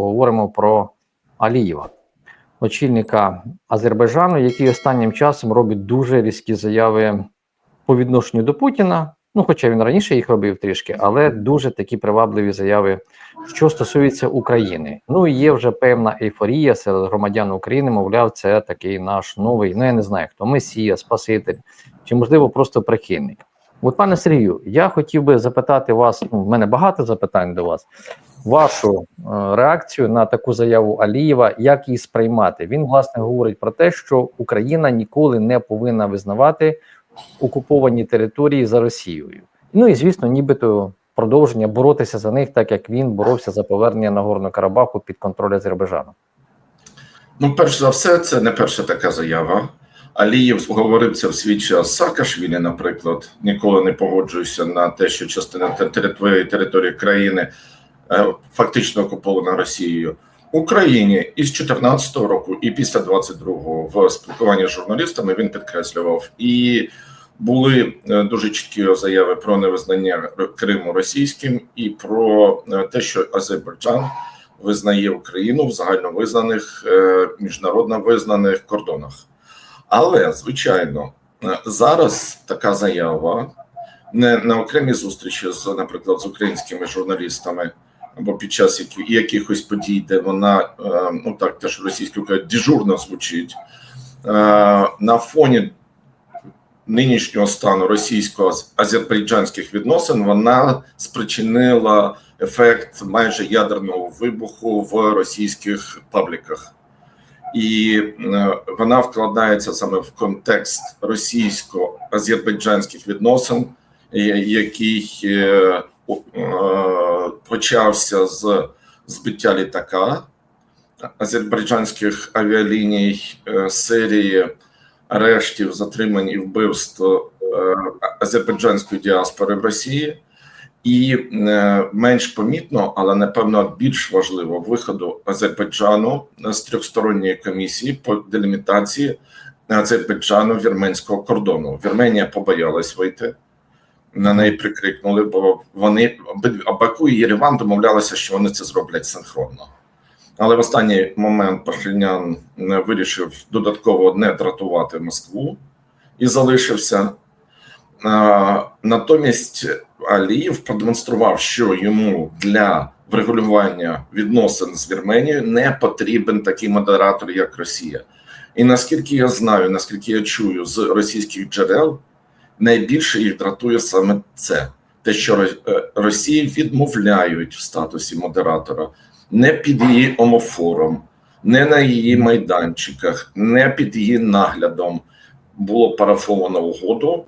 поговоримо про Алієва, очільника Азербайджану, який останнім часом робить дуже різкі заяви по відношенню до Путіна. Ну, хоча він раніше їх робив трішки, але дуже такі привабливі заяви, що стосується України. Ну і є вже певна ейфорія серед громадян України. Мовляв, це такий наш новий. Ну я не знаю хто месія, спаситель чи можливо просто прихильник. От, пане Сергію, я хотів би запитати вас. Ну, в мене багато запитань до вас. Вашу е, реакцію на таку заяву Алієва, як її сприймати? Він власне говорить про те, що Україна ніколи не повинна визнавати окуповані території за Росією. Ну і звісно, нібито продовження боротися за них, так як він боровся за повернення Нагорного Карабаху під контроль Азербайджану. Ну, перш за все, це не перша така заява. Алієв говорив це в свій час Саакашвілі, наприклад, ніколи не погоджуюся на те, що частина території території країни фактично окупована Росією. Україні із 2014 року і після 22-го в спілкуванні з журналістами він підкреслював і були е, дуже чіткі заяви про невизнання Криму російським і про е, те, що Азербайджан визнає Україну в загальновизнаних міжнародно визнаних кордонах. Але звичайно, зараз така заява не на окремі зустрічі з, наприклад, з українськими журналістами або під час якихось подій, де вона ну так теж російською кажуть, дежурно звучить. На фоні нинішнього стану російсько-азербайджанських відносин, вона спричинила ефект майже ядерного вибуху в російських пабліках. І вона вкладається саме в контекст російсько-азербайджанських відносин, який почався з збиття літака азербайджанських авіаліній серії арештів, затримань і вбивств азербайджанської діаспори в Росії. І менш помітно, але напевно більш важливо виходу Азербайджану з трьохсторонньої комісії по делімітації Азербайджану вірменського кордону. Вірменія побоялась вийти, на неї прикрикнули, бо вони Баку і Єреван домовлялися, що вони це зроблять синхронно. Але в останній момент Пашинян вирішив додатково не дратувати Москву і залишився. Натомість Алієв продемонстрував, що йому для врегулювання відносин з Вірменією не потрібен такий модератор, як Росія. І наскільки я знаю, наскільки я чую з російських джерел, найбільше їх дратує саме це: те, що Росії відмовляють в статусі модератора не під її омофором, не на її майданчиках, не під її наглядом було парафовано угоду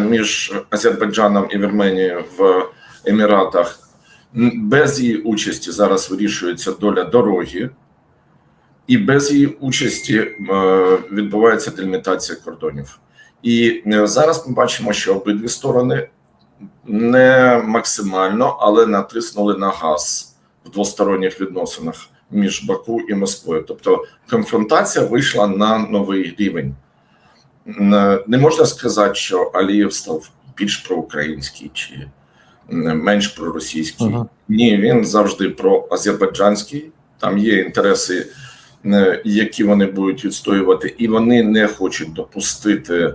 між Азербайджаном і Вірменією в Еміратах. Без її участі зараз вирішується доля дороги, і без її участі відбувається делімітація кордонів. І зараз ми бачимо, що обидві сторони не максимально, але натиснули на газ в двосторонніх відносинах між Баку і Москвою. Тобто конфронтація вийшла на новий рівень. Не можна сказати, що Алієв став більш проукраїнський чи менш проросійський. Ага. Ні, він завжди про азербайджанський. Там є інтереси, які вони будуть відстоювати, і вони не хочуть допустити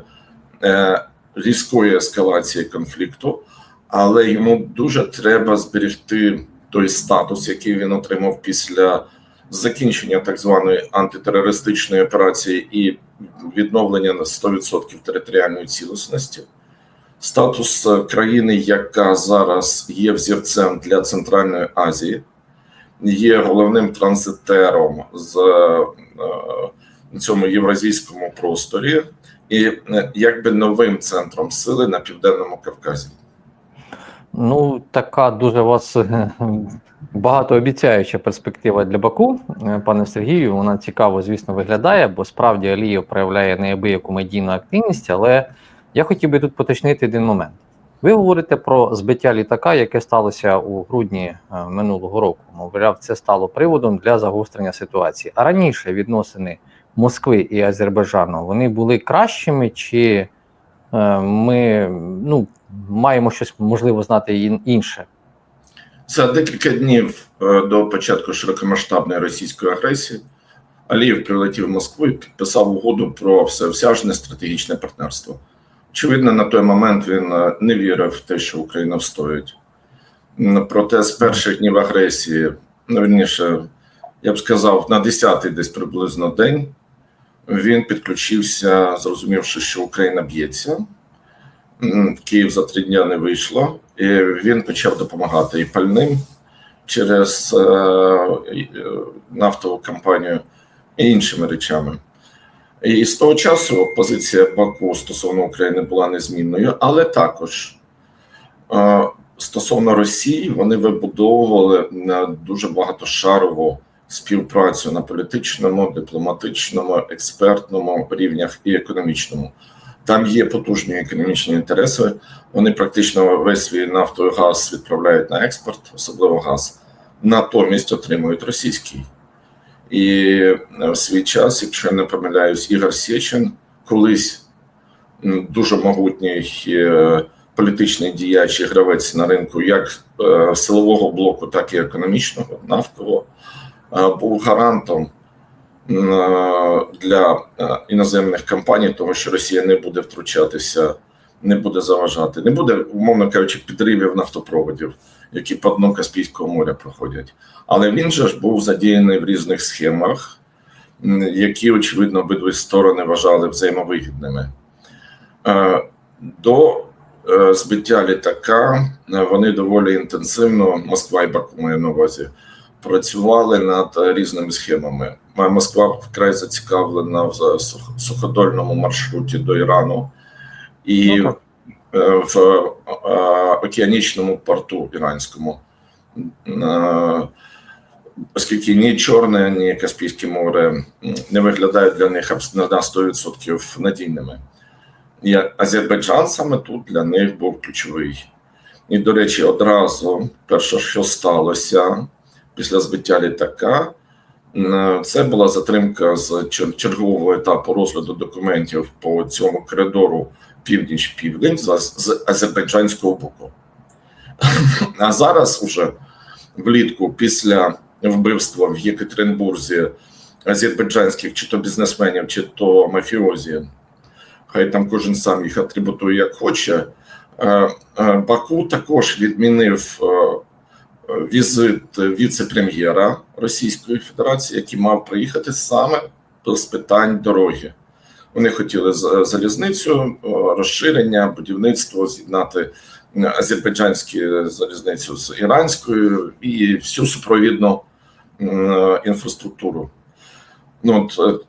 різкої ескалації конфлікту, але йому дуже треба зберегти той статус, який він отримав після закінчення так званої антитерористичної операції і відновлення на 100% територіальної цілісності, статус країни, яка зараз є взірцем для Центральної Азії, є головним транзитером з е, цьому євразійському просторі, і якби новим центром сили на південному Кавказі. Ну, така дуже у вас багатообіцяюча перспектива для Баку, е, пане Сергію. Вона цікаво, звісно, виглядає, бо справді Алієв проявляє неабияку медійну активність. Але я хотів би тут поточнити один момент. Ви говорите про збиття літака, яке сталося у грудні е, минулого року. Мовляв, це стало приводом для загострення ситуації. А раніше відносини Москви і Азербайджану вони були кращими, чи е, ми ну, маємо щось можливо знати інше? За декілька днів е, до початку широкомасштабної російської агресії Алієв прилетів в Москву і підписав угоду про всеосяжне стратегічне партнерство. Очевидно, на той момент він е, не вірив в те, що Україна встоїть. Проте з перших днів агресії, ну вірніше, я б сказав, на 10-й десь приблизно день він підключився, зрозумівши, що Україна б'ється. Київ за три дня не вийшло, і він почав допомагати і пальним через е, е, нафтову компанію і іншими речами. І з того часу позиція Баку стосовно України була незмінною, але також е, стосовно Росії вони вибудовували дуже багатошарову співпрацю на політичному, дипломатичному, експертному рівнях і економічному. Там є потужні економічні інтереси. Вони практично весь свій нафтовий газ відправляють на експорт, особливо газ, натомість отримують російський. І е, в свій час, якщо я не помиляюсь, Ігор Сєчин, колись дуже могутній е, політичний діяч і гравець на ринку, як е, силового блоку, так і економічного, нафтового, був гарантом е, для е, іноземних компаній, того, що Росія не буде втручатися, не буде заважати, не буде, умовно кажучи, підривів нафтопроводів, які по дну Каспійського моря проходять. Але він же ж був задіяний в різних схемах, які, очевидно, обидві сторони вважали взаємовигідними. Е, До е, збиття літака е, вони доволі інтенсивно, Москва і Баку маю на увазі, працювали над різними схемами. Москва вкрай зацікавлена в суходольному маршруті до Ірану і Ну, е, в е, океанічному порту іранському. Е, Оскільки ні Чорне, ні Каспійське море не виглядають для них на 100% надійними. І Азербайджан саме тут для них був ключовий. І, до речі, одразу перше, що сталося після збиття літака, це була затримка з чергового етапу розгляду документів по цьому коридору північ-південь з, азербайджанського боку. А зараз уже влітку, після вбивства в Єкатеринбурзі азербайджанських чи то бізнесменів, чи то мафіозі, хай там кожен сам їх атрибутує як хоче. е, е, Баку також відмінив е, візит віце-прем'єра Російської Федерації, який мав приїхати саме з питань дороги. Вони хотіли з- залізницю, е, розширення, будівництво, з'єднати е, азербайджанську залізницю з іранською і всю супровідну інфраструктуру. Ну, от,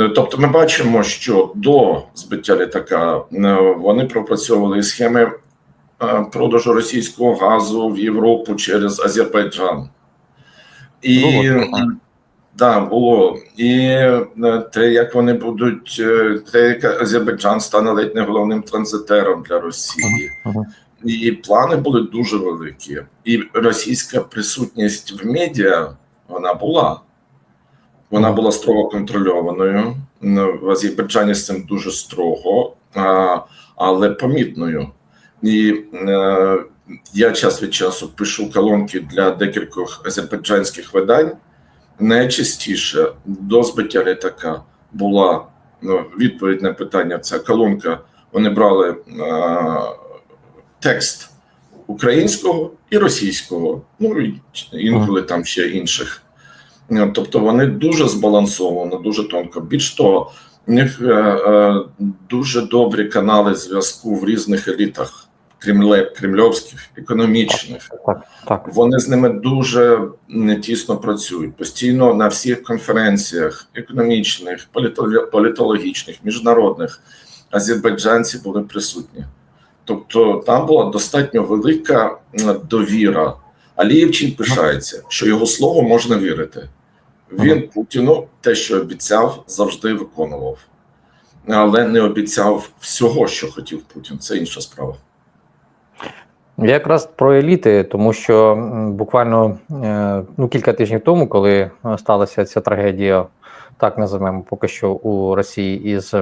е, тобто, ми бачимо, що до збиття літака е, вони пропрацьовували схеми е, продажу російського газу в Європу через Азербайджан. І Було да, було. І е, те, як вони будуть, е, те, як Азербайджан стане ледь не головним транзитером для Росії. Мгм. І плани були дуже великі. І російська присутність в медіа вона була. Вона була строго контрольованою. В Азербайджані з цим дуже строго, але помітною. І е, я час від часу пишу колонки для декількох азербайджанських видань. Найчастіше до збиття літака була ну, відповідь на питання. Ця колонка. Вони брали е, текст українського і російського, ну і інколи там ще інших. Е, Тобто вони дуже збалансовано, дуже тонко. Більш того, у них е, е, дуже добрі канали зв'язку в різних елітах кремльовських, економічних. Так, так. Вони з ними дуже тісно працюють постійно на всіх конференціях економічних, політологічних, міжнародних. Азербайджанці були присутні. Тобто там була достатньо велика довіра. Алієв чим пишається, що його слово можна вірити. Він Путіну те, що обіцяв, завжди виконував, але не обіцяв всього, що хотів Путін. Це інша справа. Я якраз про еліти, тому що буквально е, ну, кілька тижнів тому, коли е, сталася ця трагедія, так називаємо поки що у Росії із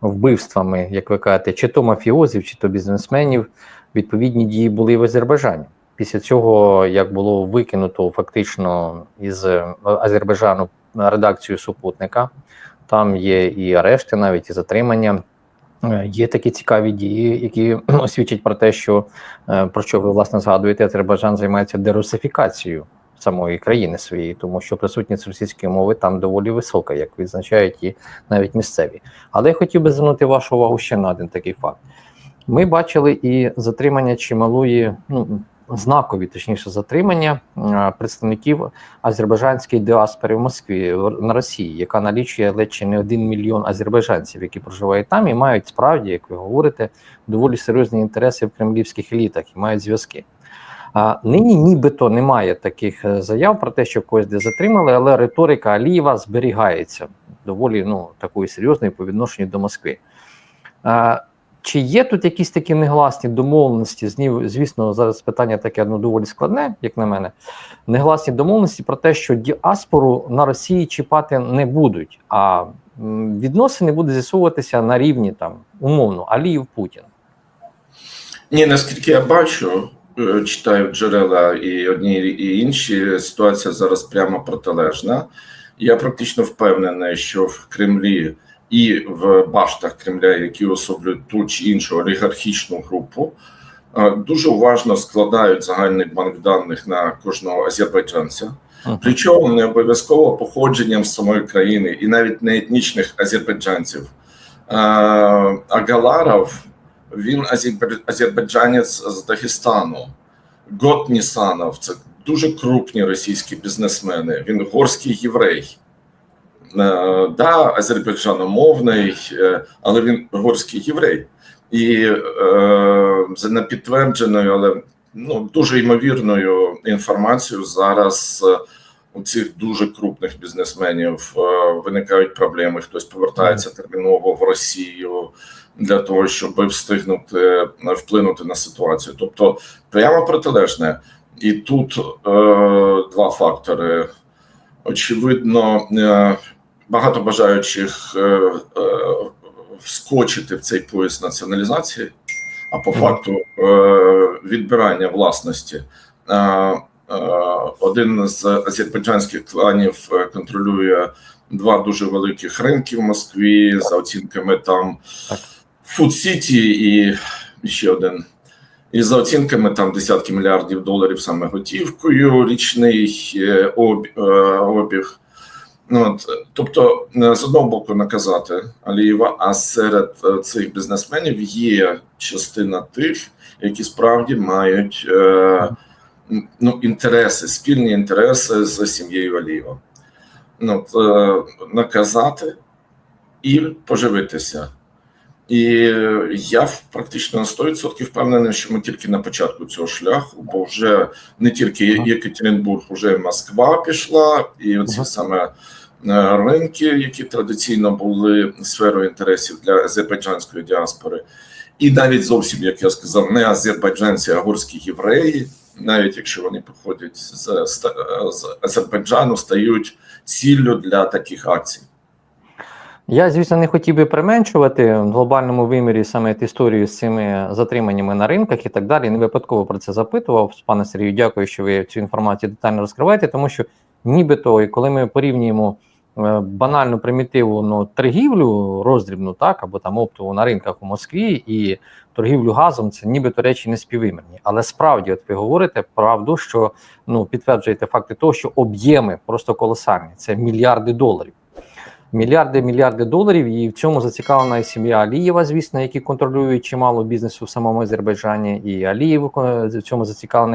вбивствами, як ви кажете, чи то мафіозів, чи то бізнесменів, відповідні дії були в Азербайджані. після цього, як було викинуто фактично із е, Азербайджану редакцію супутника, там є і арешти, навіть і затримання. Е, Є такі цікаві дії, які свідчать про те, що е, про що ви власне згадуєте, Азербайджан займається дерусифікацією самої країни своєї, тому що присутність російської мови там доволі висока, як відзначають і навіть місцеві. Але я хотів би звернути вашу увагу ще на один такий факт. Ми бачили і затримання чималої, ну знакові, точніше, затримання е, представників азербайджанської діаспори в Москві на Росії, яка налічує ледь чи не один мільйон азербайджанців, які проживають там і мають справді, як ви говорите, доволі серйозні інтереси в кремлівських елітах і мають зв'язки. А нині нібито немає таких е, заяв про те, що когось де затримали, але риторика Алієва зберігається доволі ну, такою серйозною по відношенню до Москви. Чи є тут якісь такі негласні домовленості? Звісно, зараз питання таке ну, доволі складне, як на мене. Негласні домовленості про те, що діаспору на Росії чіпати не будуть, а відносини будуть з'ясовуватися на рівні там умовно Аліїв Путін. Ні, наскільки я бачу, е, читаю джерела і одні і інші, ситуація зараз прямо протилежна. Я практично впевнений, що в Кремлі і в баштах Кремля, які особлюють ту чи іншу олігархічну групу, е, дуже уважно складають загальний банк даних на кожного азербайджанця. Причому не обов'язково походженням з самої країни, і навіть не етнічних азербайджанців. Е, Агаларов він азербайджанець з Дагестану. Гот Нісанов це дуже крупні російські бізнесмени. Він горський єврей. Е, да, азербайджаномовний, е, але він горський єврей. І е, за непідтвердженою, але ну, дуже ймовірною інформацією зараз е, у цих дуже крупних бізнесменів е, виникають проблеми. Хтось повертається терміново в Росію для того, щоб встигнути е, вплинути на ситуацію. Тобто, прямо протилежне. І тут е, два фактори. Очевидно, е, багато бажаючих е, е, вскочити в цей пояс націоналізації, а по факту е, відбирання власності. Один з азербайджанських кланів контролює два дуже великих ринки в Москві за оцінками там. Food City і ще один. І за оцінками там десятки мільярдів доларів саме готівкою, річний об, обіг. Ну, от, тобто, е, з одного боку наказати Алієва, а серед е, цих бізнесменів є частина тих, які справді мають е, ну, інтереси, спільні інтереси з сім'єю Алієва. Ну, от, е, наказати і поживитися. І я практично на 100% впевнений, що ми тільки на початку цього шляху, бо вже не тільки. Єкатеринбург, вже Москва пішла, і оці саме ринки, які традиційно були сферою інтересів для азербайджанської діаспори, і навіть зовсім, як я сказав, не азербайджанці, а горські євреї, навіть якщо вони походять з, з, Азербайджану, стають ціллю для таких акцій. Я, звісно, не хотів би применшувати в глобальному вимірі саме історію з цими затриманнями на ринках і так далі. Не випадково про це запитував. Пане Сергію, дякую, що ви цю інформацію детально розкриваєте, тому що нібито, коли ми порівнюємо е, банальну примітивну торгівлю роздрібну, так або там оптову на ринках у Москві і торгівлю газом, це нібито речі неспіввимірні. Але справді, от ви говорите правду, що ну підтверджуєте факти того, що об'єми просто колосальні. Це мільярди доларів. Мільярди, мільярди доларів, і в цьому зацікавлена і сім'я Алієва, звісно, які контролюють чимало бізнесу в самому Азербайджані, і Алієв е, в цьому зацікавлений.